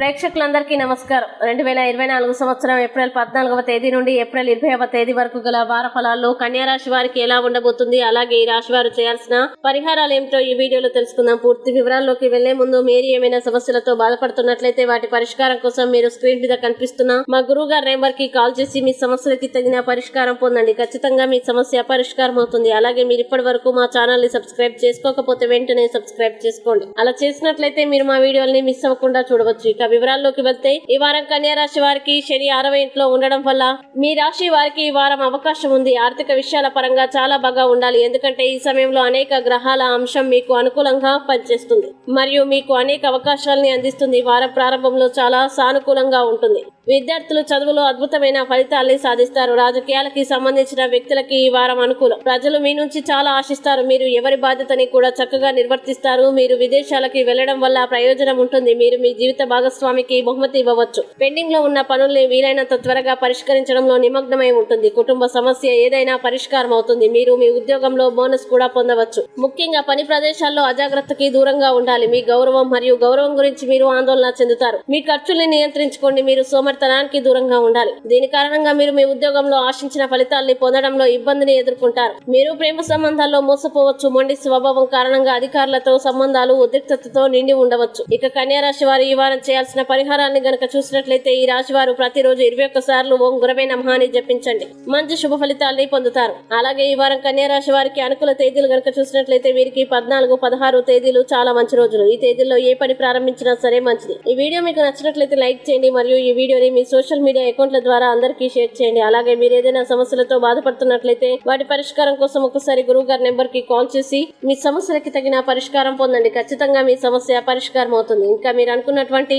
ప్రేక్షకులందరికీ నమస్కారం. రెండు వేల ఇరవై నాలుగు సంవత్సరం ఏప్రిల్ పద్నాలుగవ తేదీ నుండి ఏప్రిల్ ఇరవైవ తేదీ వరకు గల వార ఫలాల్లో కన్యా రాశి వారికి ఎలా ఉండబోతుంది అలాగే ఈ రాశి వారు చేయాల్సిన పరిహారాలు ఏమిటో ఈ వీడియోలో తెలుసుకుందాం. పూర్తి వివరాల్లోకి వెళ్ళే ముందు మీరు ఏమైనా సమస్యలతో బాధపడుతున్నట్లయితే వాటి పరిష్కారం కోసం మీరు స్క్రీన్ మీద కనిపిస్తున్న మా గురువు గారి నెంబర్కి కాల్ చేసి మీ సమస్యలకి తగిన పరిష్కారం పొందండి. ఖచ్చితంగా మీ సమస్య పరిష్కారం అవుతుంది. అలాగే మీరు ఇప్పటి వరకు మా ఛానల్ని సబ్స్క్రైబ్ చేసుకోకపోతే వెంటనే సబ్స్క్రైబ్ చేసుకోండి. అలా చేసినట్లయితే మీరు మా వీడియోని మిస్ అవ్వకుండా చూడవచ్చు. ఇక వివరాల్లోకి వెళ్తే ఈ వారం కన్యా రాశి వారికి శని ఆరవ ఇంట్లో ఉండడం వల్ల మీ రాశి వారికి ఈ వారం అవకాశం ఉంది. ఆర్థిక విషయాల పరంగా చాలా బాగా ఉండాలి. ఎందుకంటే ఈ సమయంలో అనేక గ్రహాల అంశం మీకు అనుకూలంగా పనిచేస్తుంది. మరియు మీకు అనేక అవకాశాలని అందిస్తుంది. ఈ వారం ప్రారంభంలో చాలా సానుకూలంగా ఉంటుంది. విద్యార్థులు చదువులో అద్భుతమైన ఫలితాల్ని సాధిస్తారు. రాజకీయాలకి సంబంధించిన వ్యక్తులకి ఈ వారం అనుకూలం. ప్రజలు మీ నుంచి చాలా ఆశిస్తారు. మీరు ఎవరి బాధ్యతని కూడా చక్కగా నిర్వర్తిస్తారు. మీరు విదేశాలకి వెళ్ళడం వల్ల ప్రయోజనం ఉంటుంది. మీరు మీ జీవిత స్వామికి బహుమతి ఇవ్వవచ్చు. పెండింగ్లో ఉన్న పనుల్ని వీలైనంత త్వరగా పరిష్కరించడంలో నిమగ్నమై ఉంటుంది. కుటుంబ సమస్య ఏదైనా పరిష్కారం అవుతుంది. మీరు మీ ఉద్యోగంలో బోనస్ కూడా పొందవచ్చు. ముఖ్యంగా పని ప్రదేశాల్లో అజాగ్రత్తకి దూరంగా ఉండాలి. మీ గౌరవం మరియు గౌరవం గురించి మీరు ఆందోళన చెందుతారు. మీ ఖర్చుల్ని నియంత్రించుకోండి. మీరు సోమర్తనానికి దూరంగా ఉండాలి. దీని కారణంగా మీరు మీ ఉద్యోగంలో ఆశించిన ఫలితాల్ని పొందడంలో ఇబ్బందిని ఎదుర్కొంటారు. మీరు ప్రేమ సంబంధాల్లో మోసపోవచ్చు. మొండి స్వభావం కారణంగా అధికారులతో సంబంధాలు ఉద్రిక్తతతో నిండి ఉండవచ్చు. ఇక కన్యా రాశి వారు ఈ వారం చేయాల్సిన పరిహారాన్ని గనక చూసినట్లయితే ఈ రాశి వారు ప్రతిరోజు ఇరవై ఒక్క సార్లు ఓం గురవే నమహాని జపించండి. మంచి శుభ ఫలితాల్ని పొందుతారు. అలాగే ఈ వారం కన్యా రాశి వారికి అనుకూల తేదీలు గనక చూసినట్లయితే వీరికి పద్నాలుగు పదహారు తేదీలు చాలా మంచి రోజులు. ఈ తేదీల్లో ఏ పని ప్రారంభించినా సరే మంచిది. ఈ వీడియో మీకు నచ్చినట్లయితే లైక్ చేయండి మరియు ఈ వీడియోని మీ సోషల్ మీడియా అకౌంట్ల ద్వారా అందరికీ షేర్ చేయండి. అలాగే మీరు ఏదైనా సమస్యలతో బాధపడుతున్నట్లయితే వాటి పరిష్కారం కోసం ఒకసారి గురువు గారి నెంబర్కి కాల్ చేసి మీ సమస్యలకి తగిన పరిష్కారం పొందండి. ఖచ్చితంగా మీ సమస్య పరిష్కారం అవుతుంది ఇంకా మీరు అనుకున్నటువంటి